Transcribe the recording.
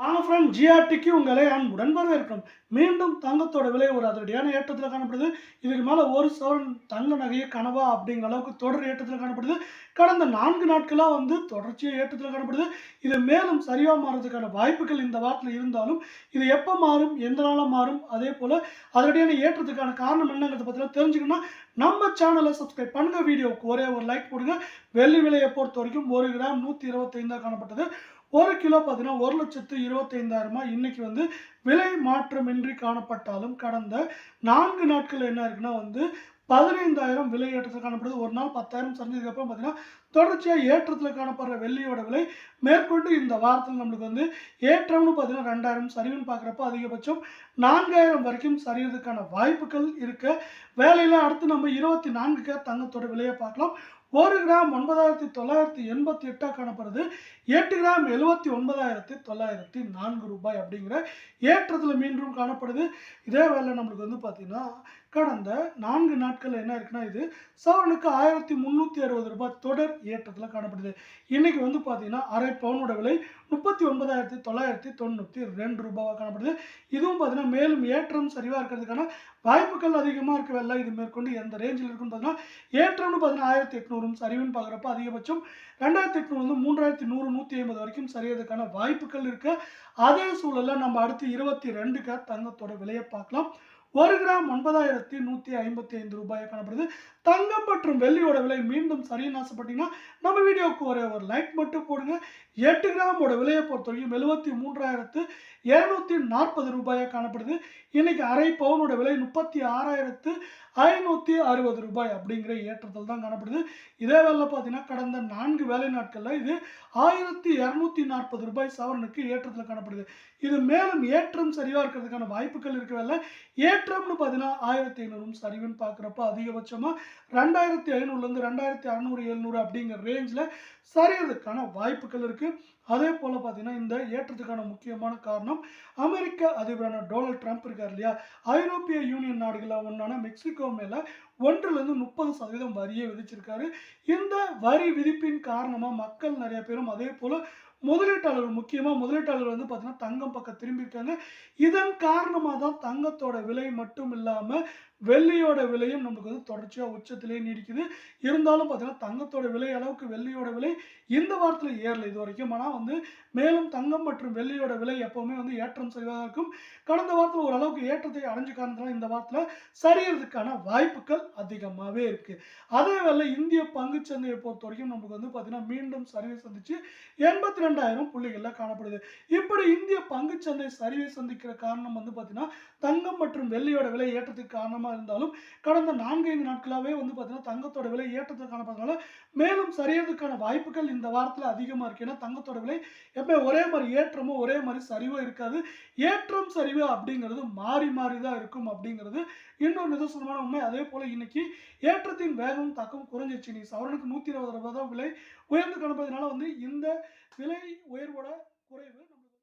ஆனா ஜிஆர்டிக்கு உங்களை அன்புடன் வரவேற்கிறோம் மீண்டும் தங்கத்தோட விலை ஒரு அதிரடியான ஏற்றத்தில் காணப்படுது. இதுக்கு மேலே ஒரு சவரன் தங்க நகையை கனவா அப்படிங்கிற அளவுக்கு தொடர் ஏற்றத்தில் காணப்படுது. கடந்த நான்கு நாட்களாக வந்து தொடர்ச்சியாக ஏற்றத்தில் காணப்படுது. இது மேலும் சரியாக மாறுறதுக்கான வாய்ப்புகள் இந்த வாரத்தில் இருந்தாலும் இது எப்போ மாறும் எந்த நாளாக மாறும் அதே போல் அதிரடியான ஏற்றத்துக்கான காரணம் என்னங்கிறத பற்றிலாம் தெரிஞ்சுக்கணும்னா நம்ம சேனலை சப்ஸ்கிரைப் பண்ணுங்கள் வீடியோவுக்கு ஒரே ஒரு லைக் போடுங்க. வெள்ளி விலையை பொறுத்த வரைக்கும் ஒரு கிராம் நூற்றி இருபத்தைந்தாக காணப்பட்டது. ஒரு கிலோ பார்த்தீங்கன்னா ஒரு லட்சத்து இருபத்தைந்தாயிரமா இன்னைக்கு வந்து விலை மாற்றமின்றி காணப்பட்டாலும் கடந்த நான்கு நாட்கள் என்ன இருக்குன்னா வந்து பதினைந்தாயிரம் விலை ஏற்றத்தில் காணப்படுது. ஒரு நாள் பத்தாயிரம் சரிஞ்சதுக்கப்புறம் பார்த்தீங்கன்னா தொடர்ச்சியாக ஏற்றத்தில் காணப்படுற வெள்ளியோட விலை மேற்கொண்டு இந்த வாரத்தில் நம்மளுக்கு வந்து ஏற்றம்னு பார்த்தீங்கன்னா ரெண்டாயிரம் சரிவுன்னு பார்க்குறப்ப அதிகபட்சம் நான்காயிரம் வரைக்கும் சரியறதுக்கான வாய்ப்புகள் இருக்க வேலையில் அடுத்து நம்ம இருபத்தி நான்குக்கு தங்கத்தோட விலையை பார்க்கலாம். ஒரு கிராம் ஒன்பதாயிரத்தி தொள்ளாயிரத்தி எண்பத்தி எட்டாக காணப்படுது எட்டு கிராம் எழுபத்தி ஒன்பதாயிரத்தி தொள்ளாயிரத்தி நான்கு ரூபாய் அப்படிங்கிற ஏற்றத்தில் மீண்டும் காணப்படுது. இதே வேலை நம்மளுக்கு வந்து பார்த்திங்கன்னா கடந்த நான்கு நாட்களில் என்ன இருக்குன்னா இது சவரனுக்கு ஆயிரத்தி முந்நூற்றி அறுபது ரூபாய் தொடர் ஏற்றத்தில் காணப்படுது. இன்றைக்கி வந்து பார்த்திங்கன்னா அரை பவுனோட விலை முப்பத்தி ஒன்பதாயிரத்தி தொள்ளாயிரத்தி தொண்ணூற்றி ரெண்டு ரூபாவாக காணப்படுது. இதுவும் பார்த்தீங்கன்னா மேலும் ஏற்றம் சரிவாக இருக்கிறதுக்கான வாய்ப்புகள் அதிகமாக இருக்கவில்லை இது மேற்கொண்டு எந்த ரேஞ்சில் இருக்குன்னு பார்த்தீங்கன்னா ஏற்றம்னு பார்த்தீங்கன்னா ஆயிரத்தி எட்நூறும் சரிவுன்னு பார்க்குறப்ப அதிகபட்சம் ரெண்டாயிரத்தி எட்நூறுலேருந்து மூன்றாயிரத்தி நூறு நூற்றி ஐம்பது வரைக்கும் சரியறதுக்கான வாய்ப்புகள் இருக்குது அதே சூழலில் நம்ம அடுத்து இருபத்தி ரெண்டுக்கு தங்கத்தோட விலையை பார்க்கலாம். ஒரு கிராம் ஒன்பதாயிரத்தி நூற்றி ஐம்பத்தி ஐந்து ரூபாய் காணப்படுது. தங்கம் மற்றும் வெள்ளியோட விலை மீண்டும் சரின்னு ஆசைப்பட்டீங்கன்னா நம்ம வீடியோவுக்கு ஒரே ஒரு லைக் மட்டும் போடுங்க. எட்டு கிராமோட விலையை பொறுத்த வரைக்கும் எழுபத்தி மூன்றாயிரத்து இரநூத்தி நாற்பது ரூபாயாக காணப்படுது. இன்னைக்கு அரை பவுனோட விலை முப்பத்தி ஆறாயிரத்து ஐநூற்றி அறுபது ரூபாய் அப்படிங்கிற ஏற்றத்தில் தான் காணப்படுது. இதே வேலை பார்த்தீங்கன்னா கடந்த நான்கு வேலை நாட்களில் இது ஆயிரத்தி இரநூத்தி நாற்பது ரூபாய் சவரனுக்கு ஏற்றத்தில் காணப்படுது. இது மேலும் ஏற்றம் சரிவாக இருக்கிறதுக்கான வாய்ப்புகள் இருக்கவில்லை ஏற்றம்னு பார்த்தீங்கன்னா ஆயிரத்தி ஐநூறும் சரிவுன்னு பார்க்குறப்ப அதிகபட்சமாக ரெண்டாயிரத்தி ஐநூறுலேருந்து ரெண்டாயிரத்தி அறநூறு எழுநூறு அப்படிங்கிற ரேஞ்சில் சரியறதுக்கான வாய்ப்புகள் இருக்குது அதே போல் பார்த்தீங்கன்னா இந்த ஏற்றத்துக்கான முக்கியமான காரணம் அமெரிக்க அதிபரான டொனால்ட் ட்ரம்ப் இருக்கார் இல்லையா? ஐரோப்பிய யூனியன் நாடுகளில் ஒன்றான மெக்சிகோ மேலே ஒன்றுலேருந்து முப்பது சதவீதம் வரியை விதிச்சிருக்காரு. இந்த வரி விதிப்பின் காரணமாக மக்கள் நிறைய பேரும் அதே போல் முதலீட்டாளர்கள் முக்கியமாக முதலீட்டாளர்கள் வந்து பார்த்தீங்கன்னா தங்கம் பக்கம் திரும்பியிருக்காங்க இதன் காரணமாக தான் தங்கத்தோட விலை மட்டும் இல்லாமல் வெள்ளியோட விலையும் நமக்கு வந்து தொடர்ச்சியாக உச்சத்திலே நீடிக்குது. இருந்தாலும் பார்த்தீங்கன்னா தங்கத்தோட விலை அளவுக்கு வெள்ளியோட விலை இந்த வாரத்தில் ஏறல இது வரைக்கும் ஆனால் வந்து மேலும் தங்கம் மற்றும் வெள்ளியோட விலை எப்போவுமே வந்து ஏற்றம் சரிவாக இருக்கும். கடந்த வாரத்தில் ஓரளவுக்கு ஏற்றத்தை அடைஞ்ச காரணத்தினால இந்த வாரத்தில் சரியறதுக்கான வாய்ப்புகள் அதிகமாகவே இருக்குது அதே வேலை இந்திய பங்குச்சந்தையை பொறுத்த வரைக்கும் நமக்கு வந்து பார்த்தீங்கன்னா மீண்டும் சரிவை சந்திச்சு எண்பத்தி ரெண்டாயிரம் புள்ளிகளில் காணப்படுது. இப்படி இந்திய பங்குச்சந்தை சரிவை சந்திக்கிற காரணம் வந்து பார்த்தீங்கன்னா தங்கம் மற்றும் வெள்ளியோட விலை ஏற்றத்துக்கு காரணம் காரணமாக இருந்தாலும் கடந்த நான்கைந்து நாட்களாகவே வந்து பார்த்தீங்கன்னா தங்கத்தோட விலை ஏற்றத்தை காணப்படுறதுனால மேலும் சரியறதுக்கான வாய்ப்புகள் இந்த வாரத்தில் அதிகமாக இருக்கு. ஏன்னா தங்கத்தோட விலை எப்போ ஒரே மாதிரி ஏற்றமோ ஒரே மாதிரி சரிவோ இருக்காது. ஏற்றம் சரிவு அப்படிங்கிறது மாறி மாறி தான் இருக்கும் அப்படிங்கிறது இன்னொரு நிதர்சனமான உண்மை. அதே போல் இன்னைக்கு ஏற்றத்தின் வேகம் தாக்கம் குறைஞ்சிச்சு நீ சவரனுக்கு நூற்றி இருபது ரூபாய் தான் விலை உயர்ந்து காணப்படுறதுனால வந்து இந்த விலை உயர்வோட குறைவு